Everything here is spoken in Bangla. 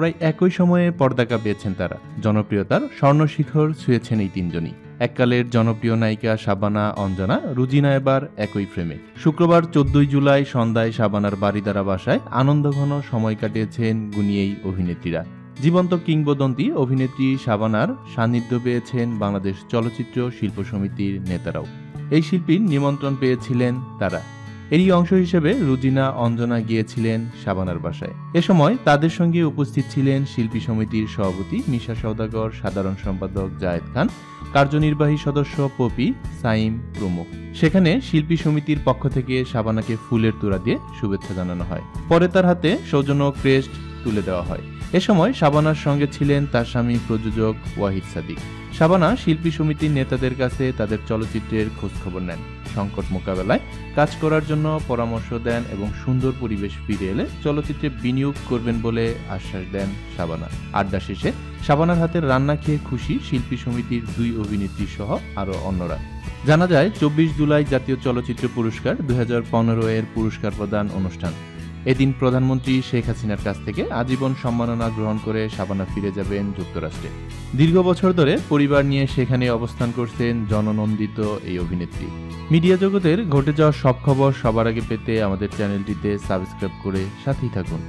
প্রায় একই সময়ে পর্দাকা পেয়েছেন তারা। জনপ্রিয়তার স্বর্ণশিখর ছুঁয়েছেন এই তিনজনই। এককালের জনপ্রিয় নায়িকা শাবানা, অঞ্জনা, রুজিনা এবার একই ফ্রেমে শুক্রবার চোদ্দই জুলাই সন্ধ্যায় শাবানার বাড়িদারা বাসায় আনন্দঘন সময় কাটিয়েছেন গুনিয়েই অভিনেত্রীরা। জীবন্ত কিংবদন্তি অভিনেত্রী শাবানার সান্নিধ্য পেয়েছেন বাংলাদেশ চলচ্চিত্র শিল্প সমিতির নেতারাও। এই শিল্পীর নিমন্ত্রণ পেয়েছিলেন তারা। এরই অংশ হিসেবে রুজিনা অঞ্জনা গিয়েছিলেন শাবানার বাসায়। এ সময় তাদের সঙ্গে উপস্থিত ছিলেন শিল্পী সমিতির সভাপতি মিশা সওদাগর, সাধারণ সম্পাদক জায়েদ খান, কার্যনির্বাহী সদস্য পপি সাইম প্রমুখ। সেখানে শিল্পী সমিতির পক্ষ থেকে শাবানাকে ফুলের তোড়া দিয়ে শুভেচ্ছা জানানো হয়। পরে তার হাতে সৌজন্য ক্রেস্ট তুলে দেওয়া হয়। এ সময় শাবানার সঙ্গে ছিলেন তার স্বামী প্রযোজক ওয়াহিদ সাদিক। শাবানা শিল্পী সমিতির নেতাদের কাছে তাদের চলচ্চিত্রের খোঁজখবর নেন। সংকট মোকাবেলায় কাজ করার জন্য পরামর্শ দেন এবং সুন্দর পরিবেশ ফিরে এলে চলচ্চিত্রে বিনিয়োগ করবেন বলে আশ্বাস দেন শাবানা। আড্ডা শেষে শাবানার হাতের রান্না খেয়ে খুশি শিল্পী সমিতির দুই অভিনেত্রী সহ আরও অন্যরা। জানা যায়, চব্বিশ জুলাই জাতীয় চলচ্চিত্র পুরস্কার দুই হাজার পনেরো এর পুরস্কার প্রদান অনুষ্ঠান। এদিন প্রধানমন্ত্রী শেখ হাসিনার কাছ থেকে আজীবন সম্মাননা গ্রহণ করে শাবানা ফিরে যাবেন যুক্তরাষ্ট্রে। দীর্ঘ বছর ধরে পরিবার নিয়ে সেখানে অবস্থান করছেন জননন্দিত এই অভিনেত্রী। মিডিয়া জগতের ঘটে যাওয়া সব খবর সবার আগে পেতে আমাদের চ্যানেলটিতে সাবস্ক্রাইব করে সাথেই থাকুন।